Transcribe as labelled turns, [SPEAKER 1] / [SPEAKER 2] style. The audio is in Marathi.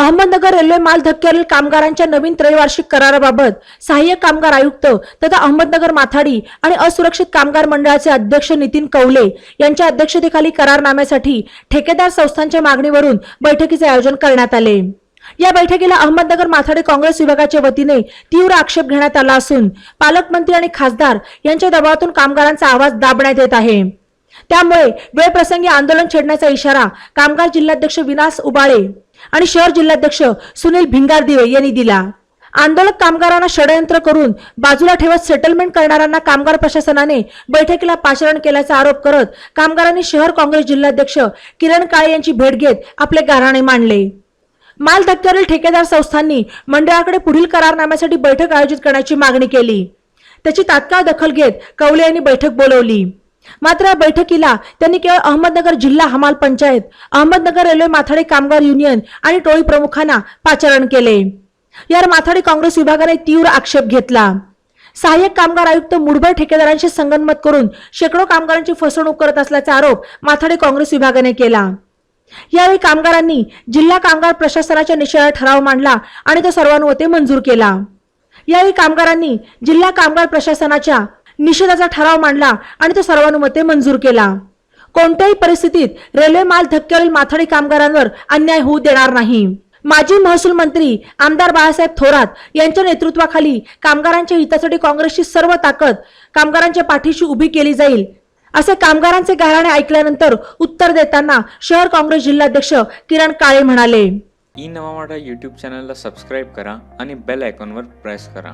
[SPEAKER 1] अहमदनगर रेल्वे माल धक्क्यावरील कामगारांच्या नवीन त्रैवार्षिक कराराबाबत सहाय्यक कामगार आयुक्त तथा अहमदनगर माथाडी आणि असुरक्षित कामगार मंडळाचे अध्यक्ष नितीन कवले यांच्या अध्यक्षतेखाली करारनाम्यासाठी ठेकेदार संस्थांच्या मागणीवरून बैठकीचे आयोजन करण्यात आले. या बैठकीला अहमदनगर माथाडी काँग्रेस विभागाच्या वतीने तीव्र आक्षेप घेण्यात आला असून पालकमंत्री आणि खासदार यांच्या दबावातून कामगारांचा आवाज दाबण्यात येत आहे. त्यामुळे वेळप्रसंगी आंदोलन छेडण्याचा इशारा कामगार जिल्हाध्यक्ष विनास उबाळे आणि शहर जिल्हाध्यक्ष सुनील भिंगारदिवे यांनी दिला. आंदोलक कामगारांना षडयंत्र करून बाजूला ठेवत सेटलमेंट करणाऱ्यांना कामगार प्रशासनाने बैठकीला पाचारण केल्याचा आरोप करत कामगारांनी शहर काँग्रेस जिल्हाध्यक्ष किरण काळे यांची भेट घेत आपले गाराणे मांडले. माल धक्क्यावरील ठेकेदार संस्थांनी मंडळाकडे पुढील करारनाम्यासाठी बैठक आयोजित करण्याची मागणी केली. त्याची तात्काळ दखल घेत कवले यांनी बैठक बोलवली. मात्र या बैठकीला त्यांनी केवळ अहमदनगर जिल्हा हमाल पंचायत अहमदनगर रेल्वे माथाडी कामगार युनियन आणि टोळी प्रमुखांना पाचारण केले. यावर माथाडी काँग्रेस विभागाने तीव्र आक्षेप घेतला. सहाय्यक कामगार आयुक्त मुठभर ठेकेदारांशी संगनमत करून शेकडो कामगारांची फसवणूक करत असल्याचा आरोप माथाडी काँग्रेस विभागाने केला. यावेळी कामगारांनी जिल्हा कामगार प्रशासनाच्या निषेधात ठराव मांडला आणि तो सर्वानुमते मंजूर केला. यावेळी कामगारांनी जिल्हा कामगार प्रशासनाच्या निषेधाचा ठराव मांडला आणि तो सर्वानुमते मंजूर केला. कोणत्याही परिस्थितीत रेल्वे माल धक्क्यावरील माथाडी कामगारांवर अन्याय होऊ देणार नाही. माजी महसूल मंत्री आमदार बाळासाहेब थोरात यांच्या नेतृत्वाखाली कामगारांच्या हितासाठी काँग्रेसची सर्व ताकद कामगारांच्या पाठीशी उभी केली जाईल असे कामगारांचे गाराणे ऐकल्यानंतर उत्तर देताना शहर काँग्रेस जिल्हाध्यक्ष किरण काळे म्हणाले.
[SPEAKER 2] ई नवा मराठा यूट्यूब चॅनलला सबस्क्राईब करा आणि बेल आयकॉनवर प्रेस करा.